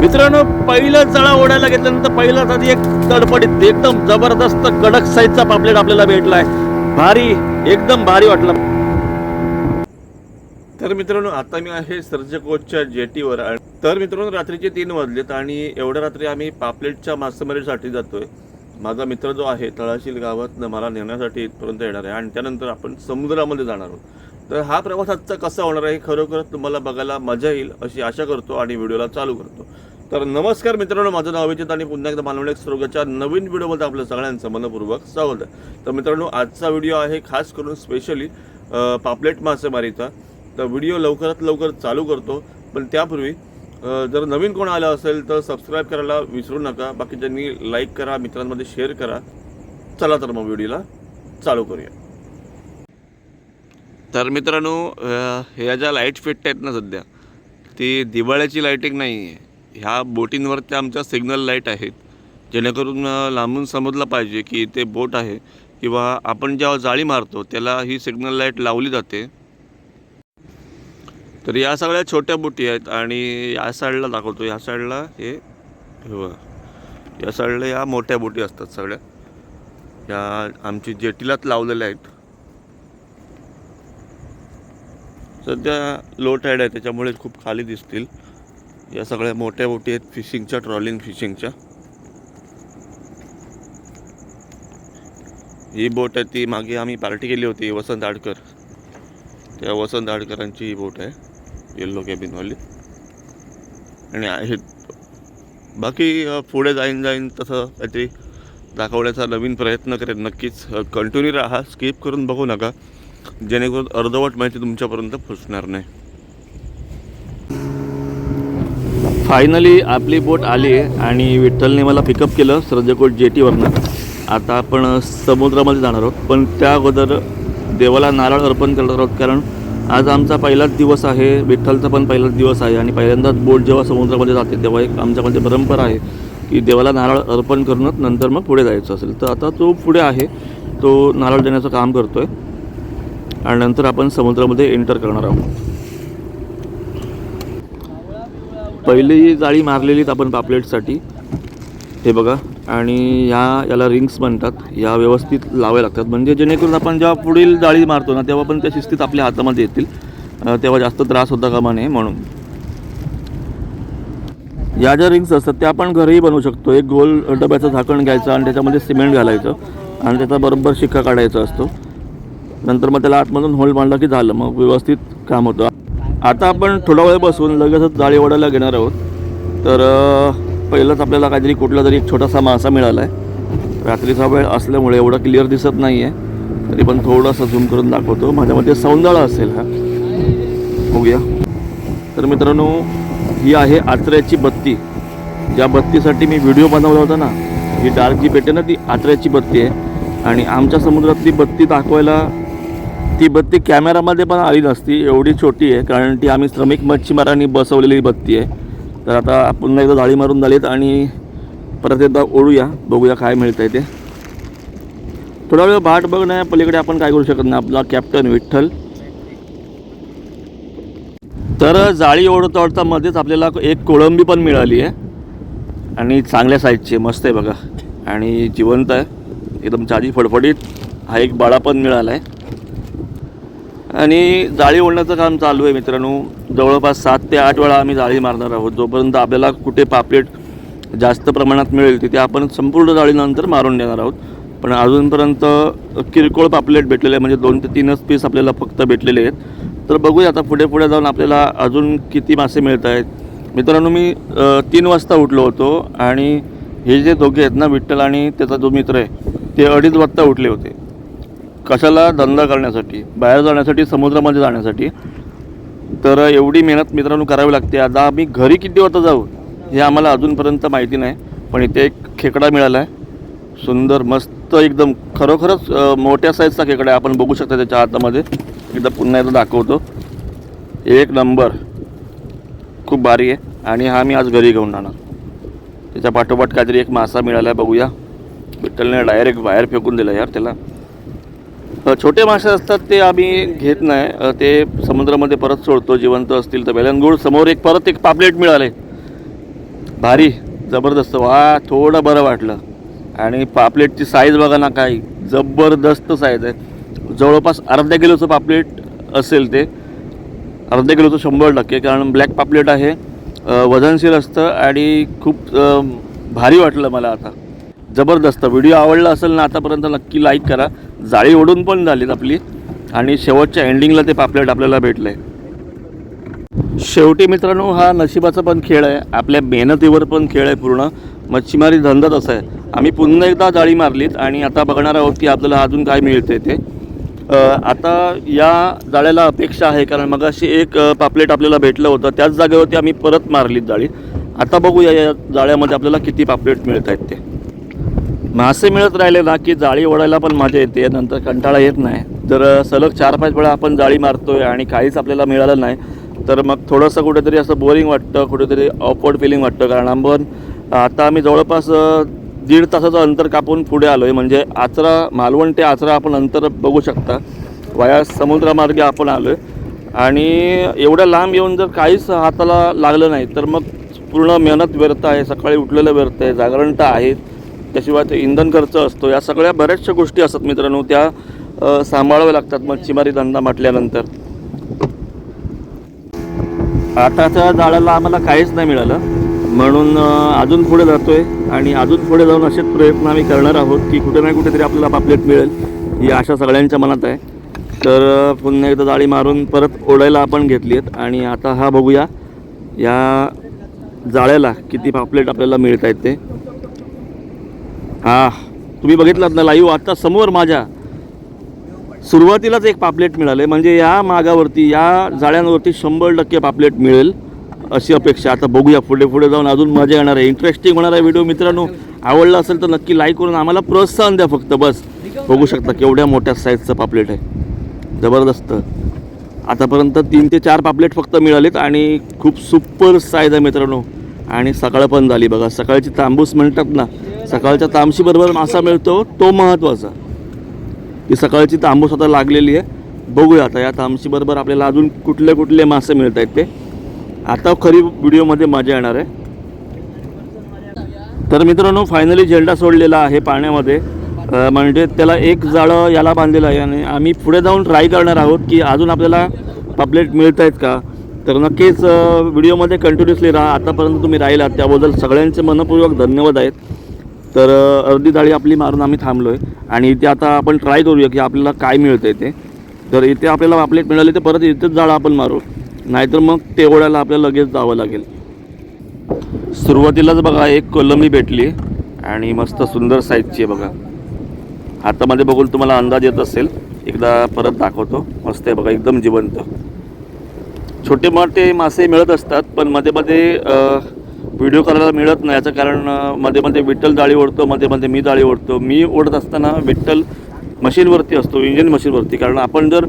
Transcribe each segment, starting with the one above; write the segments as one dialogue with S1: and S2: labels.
S1: मित्रांनो पहिलं चळा ओढायला घेतल्यानंतर पहिलाच आधी एक तडपडीत एकदम जबरदस्त कडक साईजचा पापलेट आपल्याला भेटलाय. भारी एकदम भारी वाटलं. तर मित्रांनो आता मी आहे सर्जकोटच्या जेटीवर. तर मित्रांनो रात्रीचे तीन वाजलेत आणि एवढ्या रात्री आम्ही पापलेटच्या मासेमारीसाठी जातोय. माझा मित्र जो आहे तळाशील गावातनं मला नेण्यासाठी इथपर्यंत येणार आहे आणि त्यानंतर आपण समुद्रामध्ये जाणार आहोत. तर हा प्रवास आजचा कसा होणार आहे खरोखर तुम्हाला बघायला मजा येईल अशी आशा करतो आणि व्हिडिओला चालू करतो. तर नमस्कार मित्रांनो माझं नाव अभिजित आणि पुन्हा एकदा मालवणी स्रोगाच्या नवीन व्हिडिओमध्ये आपलं सगळ्यांचं मनपूर्वक स्वागत आहे. तर मित्रांनो आजचा व्हिडिओ आहे खास करून स्पेशली पापलेट मासेमारीचा तर व्हिडिओ लवकरात लवकर चालू करतो. पण त्यापूर्वी जर नवीन कोण आलं असेल तर सबस्क्राईब करायला विसरू नका. बाकीच्यांनी लाईक करा मित्रांमध्ये शेअर करा चला तर मग व्हिडिओला चालू करूया. तर मित्रांनो ह्या ज्या लाइट फिट आहेत ना सध्या ती दिवाळ्याची लाईटिंग नाही आहे ह्या बोटींवरती आमच्या सिग्नल लाइट आहेत. जेणेकरून लांबून समजलं पाहिजे की ते बोट आहे किंवा आपण जेव्हा जाळी मारतो त्याला ही सिग्नल लाइट लावली जाते. तर या सगळ्या छोट्या बोटी आहेत आणि या साईडला दाखवतो. या साईडला हे या साईडला या मोठ्या बोटी असतात सगळ्या. या आमची जेटीलाच लावलेल्या आहेत. सध्या लो टाईड आहे त्याच्यामुळे खूप खाली दिसतील. या सगळ्या मोठ्या बोटी आहेत फिशिंगच्या ट्रॉलिंग फिशिंगच्या. ही बोट आहे ती मागे आम्ही पार्टी केली होती वसंत आडकर. त्या वसंत आडकरांची ही बोट आहे येल्लो कॅबिनवाली आणि आहेत बाकी पुढे जाईन जाईन तसं काहीतरी दाखवण्याचा नवीन प्रयत्न करेन. नक्कीच कंटिन्यू राहा स्किप करून बघू नका. जेणेकरून अर्धवट माहिती तुमच्यापर्यंत पोचणार नाही. फायनली आपली बोट आली आहे आणि विठ्ठलने मला पिकअप केलं सर्जकोट जेटीवरनं आता आपण समुद्रामध्ये जाणार आहोत पण त्या अगोदर देवाला नारळ अर्पण करणार आहोत कारण आज आमचा पहिलाच दिवस आहे विठ्ठलचा पण पहिलाच दिवस आहे आणि पहिल्यांदाच बोट जेव्हा समुद्रामध्ये जाते तेव्हा एक आमच्यामध्ये परंपरा आहे की देवाला नारळ अर्पण करूनच नंतर मग पुढे जायचं असेल. तर आता तो पुढे आहे तो नारळ देण्याचं काम करतो आहे आणि नंतर आपण समुद्रामध्ये एंटर करणार आहोत. पहिली जाळी मारलेलीच आपण पापलेटसाठी. हे बघा. आणि ह्या याला रिंग्स म्हणतात. या व्यवस्थित लावाव्या लागतात. म्हणजे जेणेकरून आपण जेव्हा पुढील जाळी मारतो ना तेव्हा पण त्या शिस्तीत आपल्या हातामध्ये येतील. तेव्हा जास्त त्रास होता कामा नये म्हणून. या ज्या रिंग्स असतात त्या आपण घरीही बनवू शकतो. एक गोल डब्याचं झाकण घ्यायचं आणि त्याच्यामध्ये सिमेंट घालायचं आणि त्याचा बरोबर शिक्का काढायचा असतो. नंतर मग त्याला आतमधून होल मांडला की झालं. मग व्यवस्थित काम होतं. आता आपण थोडा वेळ बसून लगेचच जाळी ओढायला घेणार आहोत. तर पहिलंच आपल्याला काहीतरी कुठला तरी एक छोटासा मासा मिळाला आहे रात्रीचा वेळ असल्यामुळे एवढं क्लिअर दिसत नाही आहे तरी पण थोडासा झूम करून दाखवतो. माझ्यामध्ये सौंदळा असेल हा. बघूया. तर मित्रांनो ही आहे आचऱ्याची बत्ती. ज्या बत्तीसाठी मी व्हिडिओ बनवला होता ना ही डार्क जी पेटे ना ती आचऱ्याची बत्ती आहे. आणि आमच्या समुद्रातली बत्ती दाखवायला ती बत्ती कॅमेरामध्ये पण आली नसती एवढी छोटी आहे कारण ती आम्ही श्रमिक मच्छीमारांनी बसवलेली बत्ती आहे. तर आता पुन्हा एकदा जाळी मारून झालीत आणि परत एकदा ओढूया बघूया काय मिळतं आहे ते. थोडा वेळ भाट बघण्या पलीकडे आपण काय करू शकत नाही आपला कॅप्टन विठ्ठल. तर जाळी ओढता ओढता मध्येच आपल्याला एक कोळंबी पण मिळाली आहे. आणि चांगल्या साईजची आहे, मस्त आहे बघा. आणि जिवंत आहे एकदम ताजी फडफडीत हा एक बाळा पण मिळाला आहे आणि जाळी ओढण्याचं काम चालू आहे मित्रांनो. जवळपास सात ते आठ वेळा आम्ही जाळी मारणार आहोत. जोपर्यंत आपल्याला कुठे पापलेट जास्त प्रमाणात मिळेल तिथे आपण संपूर्ण जाळीनंतर मारून देणार आहोत. पण अजूनपर्यंत किरकोळ पापलेट भेटलेले आहे म्हणजे दोन ते तीनच पीस आपल्याला फक्त भेटलेले आहेत. तर बघूया आता पुढे पुढे जाऊन आपल्याला अजून किती मासे मिळत आहेत. मित्रांनो मी तीन वाजता उठलो होतो आणि हे जे दोघे आहेत ना विठ्ठल आणि त्याचा जो मित्र आहे ते अडीच वाजता उठले होते. कशाला धंदा करण्यासाठी बाहेर जाण्यासाठी समुद्रामध्ये जाण्यासाठी तर एवढी मेहनत मित्रांनो करावी लागते. आता आम्ही घरी किती वाजता जाऊ हे आम्हाला अजूनपर्यंत माहिती नाही पण इथे एक खेकडा मिळाला आहे सुंदर मस्त एकदम खरोखरच मोठ्या साईजचा खेकडा आहे. आपण बघू शकता त्याच्या हातामध्ये. एकदा पुन्हा एकदा दाखवतो. एक नंबर. खूप भारी आहे. आणि हा मी आज घरी घेऊन जाणार. त्याच्या पाठोपाठ काहीतरी एक मासा मिळाला आहे बघूया. विठ्ठलने डायरेक्ट बाहेर फेकून दिला यार त्याला. छोटे मासे असतात ते आम्ही घेत नाही. ते समुद्रामध्ये परत सोडतो जिवंत असतील तर वेलनगुड समोर एक परत एक पापलेट मिळाले. भारी जबरदस्त. वा थोडं बरं वाटलं. आणि पापलेटची साईज बघा ना काही जबरदस्त साईज आहे. जवळपास अर्ध्या किलोचं पापलेट असेल ते. अर्ध्या किलोचं शंभर टक्के कारण ब्लॅक पापलेट आहे. वजनशील असतं आणि खूप भारी वाटलं मला आता. जबरदस्त. व्हिडिओ आवडला असेल ना आतापर्यंत नक्की लाईक करा. जाळी ओढून पण झालीत आपली. आणि शेवटच्या एंडिंगला ते पापलेट आपल्याला भेटलं आहे शेवटी मित्रांनो हा नशिबाचा पण खेळ आहे. आपल्या मेहनतीवर पण खेळ आहे पूर्ण. मच्छीमारी धंदा तसा आहे. आम्ही पुन्हा एकदा जाळी मारलीत आणि आता बघणार आहोत की आपल्याला अजून काय मिळते ते. आता या जाळ्याला अपेक्षा आहे कारण मगाशी एक पापलेट आपल्याला भेटलं होतं. त्याच जागेवरती आम्ही परत मारलीत जाळी. आता बघूया या जाळ्यामध्ये आपल्याला किती पापलेट मिळत आहेत ते. मासे मिळत राहिले ना की जाळी ओढायला पण मजा येते नंतर कंटाळा येत नाही. तर सलग चार पाच वेळा आपण जाळी मारतोय आणि काहीच आपल्याला मिळालं नाही तर मग थोडंसं कुठेतरी असं बोरिंग वाटतं कुठेतरी ऑकवर्ड फिलिंग वाटतं. कारण आपण आता आम्ही जवळपास दीड तासाचं अंतर कापून पुढे आलो आहे म्हणजे आचरा मालवण ते आचरा आपण अंतर बघू शकता. वाया समुद्रामार्गे आपण आलो आहे आणि एवढ्या लांब येऊन जर काहीच हाताला लागलं नाही तर मग पूर्ण मेहनत व्यर्थ आहे. सकाळी उठलेलं व्यर्थ आहे. जागरण तर आहे. त्याशिवाय ते इंधन खर्च असतो. या सगळ्या बऱ्याचशा गोष्टी असतात मित्रांनो त्या सांभाळाव्या लागतात मच्छीमारी धंदा म्हटल्यानंतर. आताच्या जाळ्याला आम्हाला काहीच नाही मिळालं. म्हणून अजून पुढे जातो आहे आणि अजून पुढे जाऊन असेच प्रयत्न आम्ही करणार आहोत की कुठे ना कुठेतरी आपल्याला पापलेट मिळेल ही आशा सगळ्यांच्या मनात आहे. तर पुन्हा एकदा जाळी मारून परत ओढायला आपण घेतली आहेत आणि आता हा बघूया या जाळ्याला किती पापलेट आपल्याला मिळत आहेत ते. हा तुम्ही बघितलात ना लाईव्ह आता समोर माझ्या. सुरुवातीलाच एक पापलेट मिळाले म्हणजे या मागावरती या जाळ्यांवरती शंभर टक्के पापलेट मिळेल अशी अपेक्षा. आता बघूया पुढे पुढे जाऊन अजून मजा येणार आहे. इंटरेस्टिंग होणार आहे व्हिडिओ मित्रांनो आवडला असेल तर नक्की लाईक करून आम्हाला प्रोत्साहन द्या फक्त बस. बघू शकता केवढ्या मोठ्या साईजचं पापलेट आहे. जबरदस्त. आतापर्यंत तीन ते चार पापलेट फक्त मिळालेत आणि खूप सुपर साईज आहे मित्रांनो. आणि सकाळ पण झाली बघा. सकाळची तांबूस म्हणतात ना सकाळच्या तामशीबरोबर मासा मिळतो तो महत्त्वाचा ती सकाळची तांबूस आता लागलेली आहे. बघूया आता या तामशीबरोबर आपल्याला अजून कुठले कुठले मासे मिळत आहेत ते. आता खरी व्हिडिओमध्ये मजा येणार आहे. तर मित्रांनो फायनली झेंडा सोडलेला आहे पाण्यामध्ये. म्हणजे त्याला एक जाळं याला बांधलेलं आहे आणि आम्ही पुढे जाऊन ट्राय करणार आहोत की अजून आपल्याला पापलेट मिळत आहेत का? तर नक्कीच व्हिडिओमध्ये कंटिन्युअसली राहा. आतापर्यंत तुम्ही राहिलात त्याबद्दल सगळ्यांचे मनपूर्वक धन्यवाद आहेत. तर अर्धी जाळी आपली मारून आम्ही थांबलो आहे आणि इथे आता आपण ट्राय करूया की आपल्याला काय मिळतं आहे ते. तर इथे आपल्याला आपले मिळाले तर परत इथेच जाळं आपण मारू. नाहीतर मग तेवढ्याला आपल्याला लगेच जावं लागेल. सुरुवातीलाच बघा एक कोलंबी भेटली. आणि मस्त सुंदर साईजची आहे बघा. हातामध्ये बघून तुम्हाला अंदाज येत असेल. एकदा परत दाखवतो. मस्त आहे बघा एकदम जिवंत. छोटे मोठे मासे मिळत असतात पण मध्ये मध्ये व्हिडिओ करायला मिळत नाही याचं कारण मध्ये मध्ये विठ्ठल जाळी ओढतो मध्ये मध्ये मी जाळी ओढतो. मी ओढत असताना विठ्ठल मशीनवरती असतो इंजिन मशीनवरती. कारण आपण जर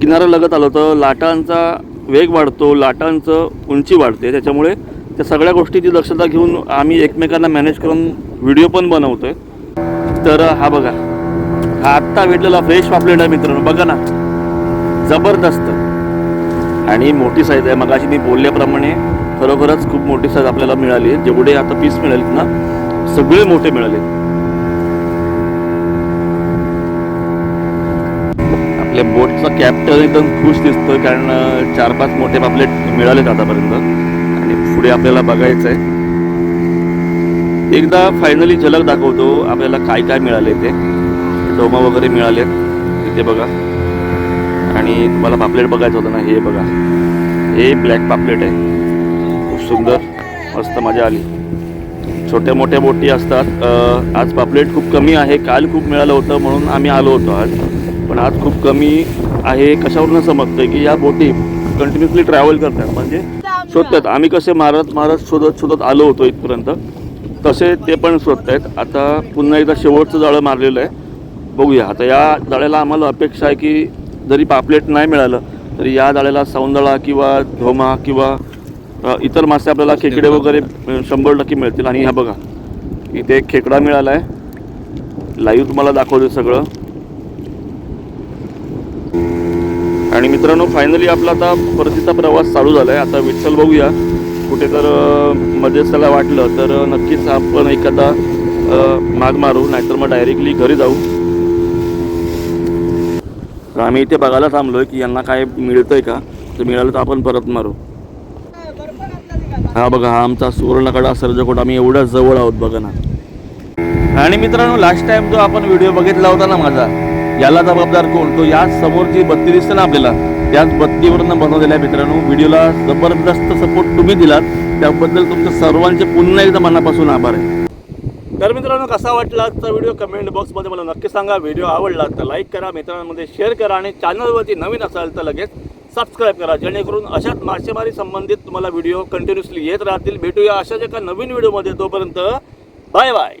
S1: किनारा लगत आलो तर लाटांचा वेग वाढतो लाटांचं उंची वाढते. त्याच्यामुळे त्या सगळ्या गोष्टीची दक्षता घेऊन आम्ही एकमेकांना मॅनेज करून व्हिडिओ पण बनवतो आहे तर हा बघा. हा आत्ता भेटलेला फ्रेश पापलेट आहे मित्रांनो. बघा ना. जबरदस्त. आणि मोठी साईज आहे. मगाशी मी बोलल्याप्रमाणे खरोखरच खूप मोठी साईज आपल्याला मिळाली आहे. जेवढे आता पीस मिळालेत ना सगळे मोठे मिळाले आपल्या बोटचा कॅप्टन एकदम खुश दिसतोय कारण चार पाच मोठे पापलेट मिळालेत आतापर्यंत. आणि पुढे आपल्याला बघायचं आहे एकदा फायनली झलक दाखवतो आपल्याला काय काय मिळाले ते. डोमा वगैरे मिळाले. इथे बघा. आणि तुम्हाला पापलेट बघायचं होतं ना हे बघा. हे ब्लॅक पापलेट आहे. सुंदर मस्त मजा आली. छोट्या मोठ्या बोटी असतात. आज पापलेट खूप कमी आहे. काल खूप मिळालं होतं म्हणून आम्ही आलो होतो आज. पण आज खूप कमी आहे. कशावरून समजतंय की या बोटी कंटिन्युअसली ट्रॅव्हल करतात. म्हणजे शोधतात. आम्ही कसे मारत मारत शोधत शोधत आलो होतो इथपर्यंत. तसे ते पण शोधतायत. आता पुन्हा एकदा शेवटचं जाळं मारलेलं आहे. बघूया. आता या जाळ्याला आम्हाला अपेक्षा आहे की जरी पापलेट नाही मिळालं तरी या जाळ्याला सौंदळा किंवा धोमा किंवा इतर मासे आपल्याला खेकडे वगैरे शंभर टक्के मिळतील. आणि ह्या बघा इथे एक खेकडा मिळाला आहे. लाईव्ह तुम्हाला दाखवतो सगळं. आणि मित्रांनो फायनली आपला आता परतीचा प्रवास चालू झाला आहे आता विठ्ठल बघूया. कुठे तर मध्येच त्याला वाटलं तर नक्कीच आपण एखादा माग मारू. नाहीतर मग डायरेक्टली घरी जाऊ. तर आम्ही इथे बघायला थांबलोय की यांना काय मिळतंय का? तर मिळालं तर आपण परत मारू. हा बघा हा आमचा सुवर्णकडा सर्जकोट. आम्ही एवढ्या जवळ आहोत बघा ना. आणि मित्रांनो लास्ट टाइम जो आपण व्हिडिओ बघितला होता ना माझा याला जबाबदार कोण? तो याच समोरची बत्ती दिसते ना आपल्याला त्याच बत्तीवरनं बनवलेल्या मित्रांनो. व्हिडिओला जबरदस्त सपोर्ट तुम्ही दिलात. त्याबद्दल तुमचं सर्वांचे पुन्हा एकदा मनापासून आभार आहे. तर मित्रांनो कसा वाटला आजचा व्हिडिओ कमेंट बॉक्समध्ये मला नक्की सांगा. व्हिडिओ आवडला तर लाईक करा मित्रांमध्ये शेअर करा आणि चॅनलवरती नवीन असाल तर लगेच सबस्क्राईब करा जेणेकरून अशाच मासेमारी संबंधित तुम्हाला व्हिडिओ कंटिन्युअसली येत राहतील. भेटूया अशाच एका नवीन व्हिडिओमध्ये तोपर्यंत बाय बाय